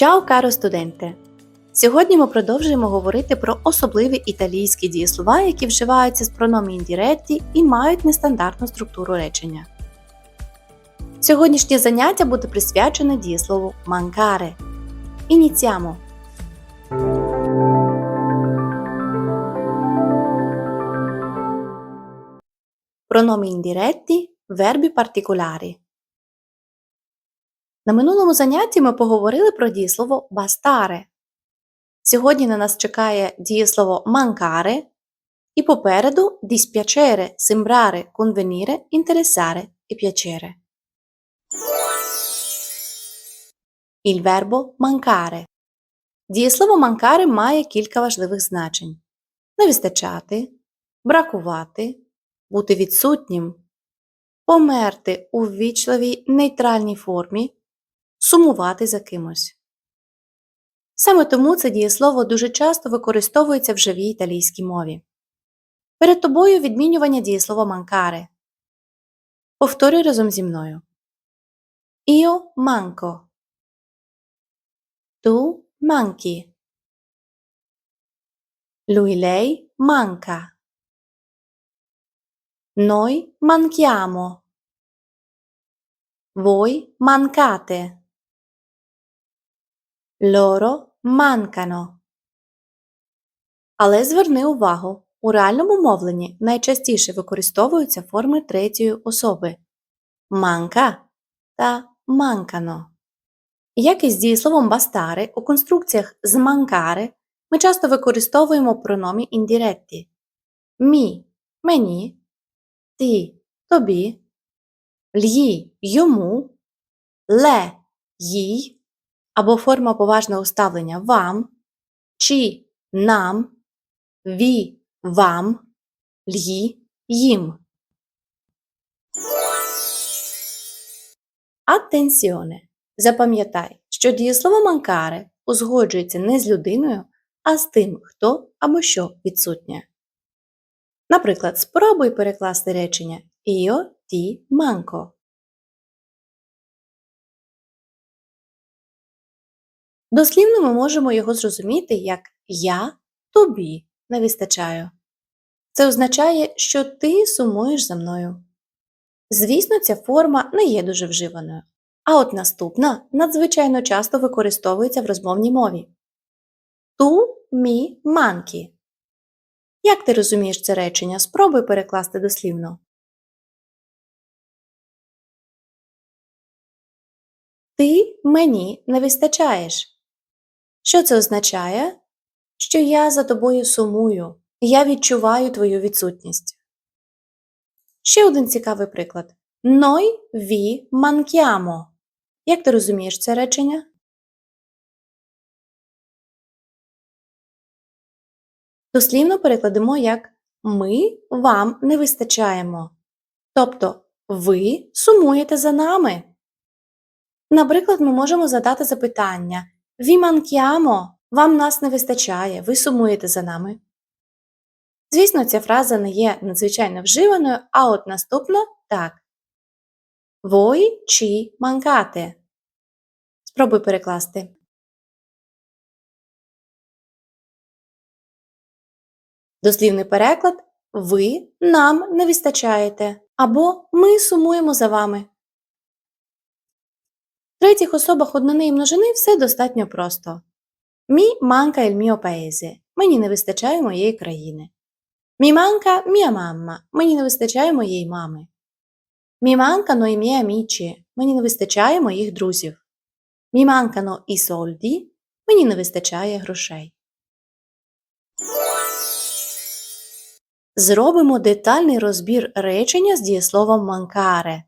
Чао, каро студенте! Сьогодні ми продовжуємо говорити про особливі італійські дієслова, які вживаються з прономі індіретті і мають нестандартну структуру речення. Сьогоднішнє заняття буде присвячене дієслову манкаре. Ініціамо. Прономі індіретті, вербі партикулярі. На минулому занятті ми поговорили про дієслово бастаре. Сьогодні на нас чекає дієслово манкаре і попереду dispiacere, sembrare, convenire, interessare і piacere. Il verbo mancare. Дієслово манкаре має кілька важливих значень: не вистачати, бракувати, бути відсутнім, померти у ввічливій нейтральній формі, сумувати за кимось. Саме тому це дієслово дуже часто використовується в живій італійській мові. Перед тобою відмінювання дієслова манкаре. Повторюй разом зі мною. Io manco. Tu manchi. Lui lei manca. Noi manchiamo. Voi mancate. Loro mancano. Але зверни увагу, у реальному мовленні найчастіше використовуються форми третьої особи манка та манкано. Як і з дієсловом бастаре, у конструкціях з манкаре ми часто використовуємо прономі індіретті мі мені, ти тобі, л'ї йому, ле їй або форма поважного ставлення вам, чи нам, ві вам, л'ї їм. Атенсіоне! Запам'ятай, що дієслово манкаре узгоджується не з людиною, а з тим, хто або що відсутнє. Наприклад, спробуй перекласти речення Io ti manco. Дослівно ми можемо його зрозуміти як Я тобі не вистачаю. Це означає, що ти сумуєш за мною. Звісно, ця форма не є дуже вживаною, а от наступна надзвичайно часто використовується в розмовній мові. Ту мі манкі. Як ти розумієш це речення? Спробуй перекласти дослівно. Ти мені не вистачаєш. Що це означає? Що я за тобою сумую, я відчуваю твою відсутність. Ще один цікавий приклад. Noi vi manchiamo. Як ти розумієш це речення? Дослівно перекладемо як Ми вам не вистачаємо. Тобто ви сумуєте за нами. Наприклад, ми можемо задати запитання «Vi manchiamo» – вам нас не вистачає, ви сумуєте за нами. Звісно, ця фраза не є надзвичайно вживаною, а от наступна так. Voi ci mancate. Спробуй перекласти. Дослівний переклад Ви нам не вистачаєте або Ми сумуємо за вами. Третіх особах однини і множини все достатньо просто. Мі манка il mio paese. Мені не вистачає моєї країни. Мі манка mia mamma. Мені не вистачає моєї мами. Мі манкано i miei amici. Мені не вистачає моїх друзів. Мі манкано i soldi. Мені не вистачає грошей. Зробимо детальний розбір речення з дієсловом манкаре.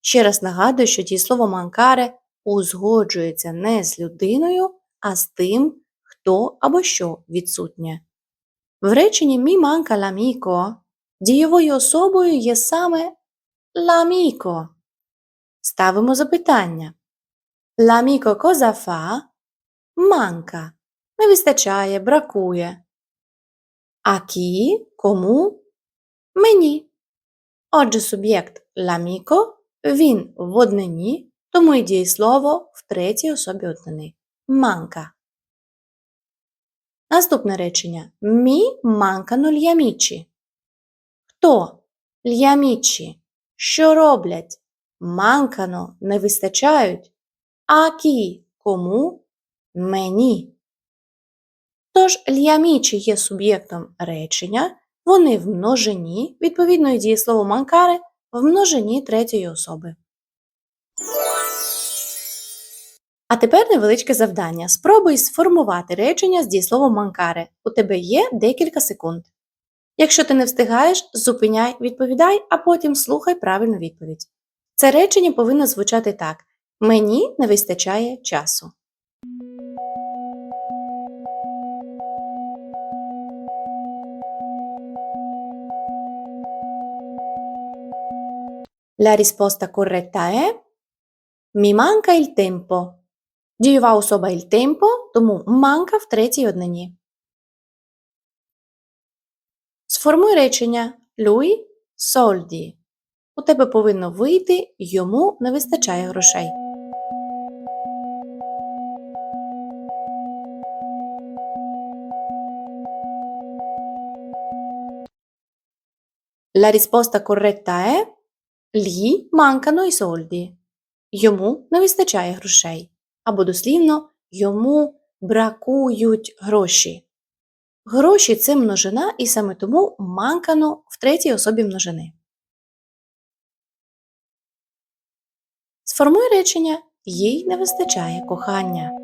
Ще раз нагадую, що дієслово манкаре узгоджується не з людиною, а з тим, хто або що відсутнє. В реченні «Мі манка ламіко» дієвою особою є саме ламіко. Ставимо запитання. Ламіко коза фа? Манка. Не вистачає, бракує. А кі? Кому? Мені. Отже, суб'єкт ламіко, він в однині, тому і дієслово в третій особі однини. manca. Наступне речення. Mancano gli amici. Хто? Amici. Що роблять? Манкано не вистачають. А кі? Кому? Мені. Тож л'ямічі є суб'єктом речення, вони в множині, відповідно і дієслово манкаре в множині третьої особи. А тепер невеличке завдання. Спробуй сформувати речення з дієсловом манкаре. У тебе є декілька секунд. Якщо ти не встигаєш, зупиняй, відповідай, а потім слухай правильну відповідь. Це речення повинно звучати так: Мені не вистачає часу. La risposta corretta è Mi manca il tempo. Дієва особа il tempo, тому манка в третій однині. Сформуй речення Lui soldi. У тебе повинно вийти йому не вистачає грошей. La risposta corretta è Gli mancano i soldi. Йому не вистачає грошей. Або дослівно йому бракують гроші. Гроші це множина, і саме тому манкано в третій особі множини. Сформуй речення їй не вистачає кохання.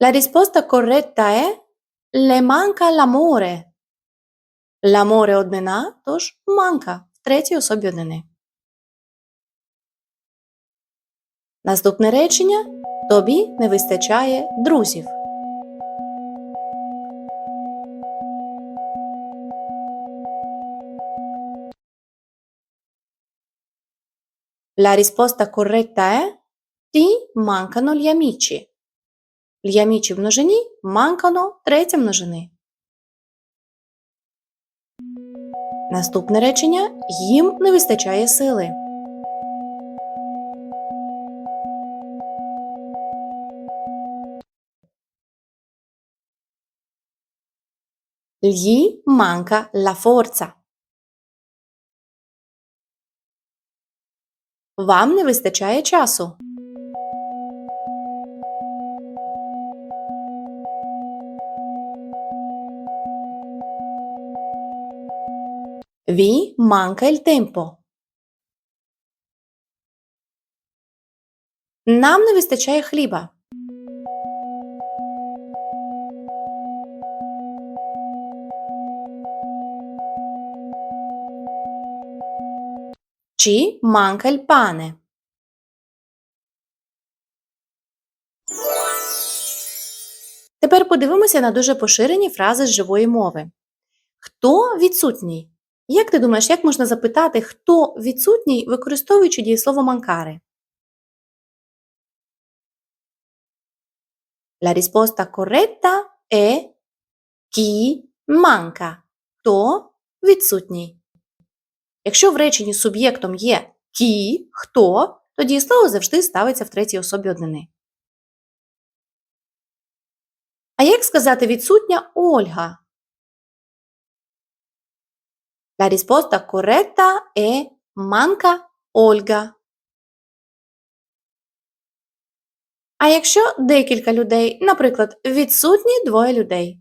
La risposta corretta è Le manca l'amore. L'amore однина, тож манка в третій особі однини. Наступне речення Тобі не вистачає друзів. La risposta corretta è Ti mancano gli amici. Gli amici в множині mancano третя множини. Наступне речення їм не вистачає сили. Gli manca la forza. Вам не вистачає часу. Vi manca il tempo. Нам не вистачає хліба. Ci manca pane. Тепер подивимося на дуже поширені фрази з живої мови. Хто відсутній? Як ти думаєш, як можна запитати, хто відсутній, використовуючи дієслово манкари? La risposta corretta è chi manca. Хто відсутній. Якщо в реченні суб'єктом є кі, хто, то дієслово завжди ставиться в третій особі однини. А як сказати відсутня Ольга? La risposta corretta è manca Ольга. А якщо декілька людей, наприклад, відсутні двоє людей,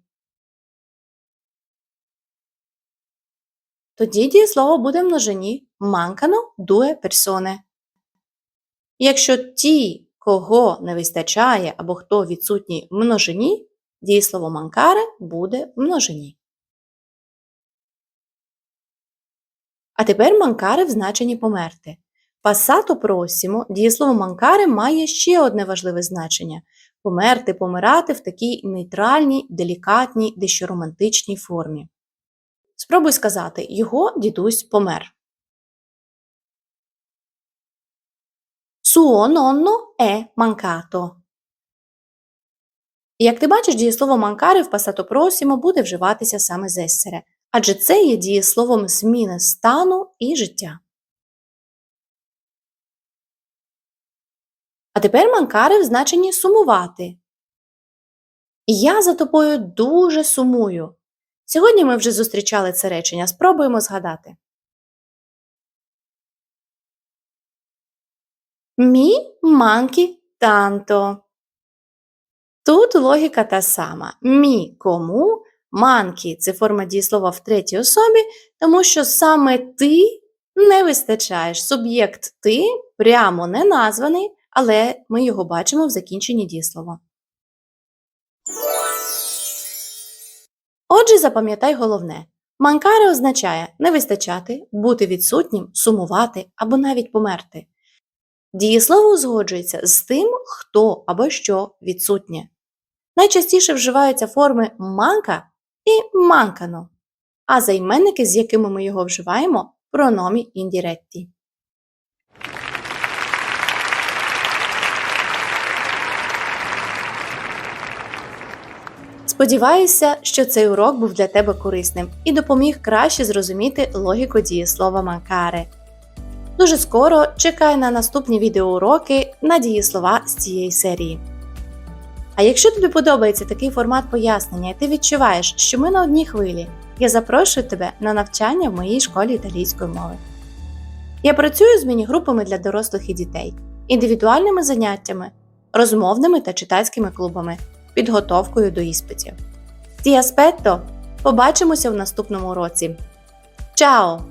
тоді дієслово буде в множині mancano due persone. Якщо ті, кого не вистачає або хто відсутній в множині, дієслово mancare буде в множині. А тепер манкаре в значенні померти. Пасато просімо дієслово манкаре має ще одне важливе значення померти, помирати в такій нейтральній, делікатній, дещо романтичній формі. Спробуй сказати його дідусь помер. Suo nonno è mancato. Як ти бачиш, дієслово манкаре в пасато просімо буде вживатися саме з ессере. Адже це є дієсловом зміни стану і життя. А тепер манкари в значенні сумувати. Я за тобою дуже сумую. Сьогодні ми вже зустрічали це речення. Спробуємо згадати. Мі манкі танто. Тут логіка та сама. Мі кому, манкі це форма дієслова в третій особі, тому що саме ти не вистачаєш. Суб'єкт ти прямо не названий, але ми його бачимо в закінченні дієслова. Отже, запам'ятай головне. Манкаре означає не вистачати, бути відсутнім, сумувати або навіть померти. Дієслово узгоджується з тим, хто або що відсутнє. Найчастіше вживаються форми манка і манкано, а займенники, з якими ми його вживаємо, прономі індіретті. Сподіваюся, що цей урок був для тебе корисним і допоміг краще зрозуміти логіку дієслова манкаре. Дуже скоро чекай на наступні відеоуроки на дієслова з цієї серії. А якщо тобі подобається такий формат пояснення і ти відчуваєш, що ми на одній хвилі, я запрошую тебе на навчання в моїй школі італійської мови. Я працюю з міні-групами для дорослих і дітей, індивідуальними заняттями, розмовними та читацькими клубами, підготовкою до іспитів. Ті аспетто! Побачимося в наступному уроці. Чао!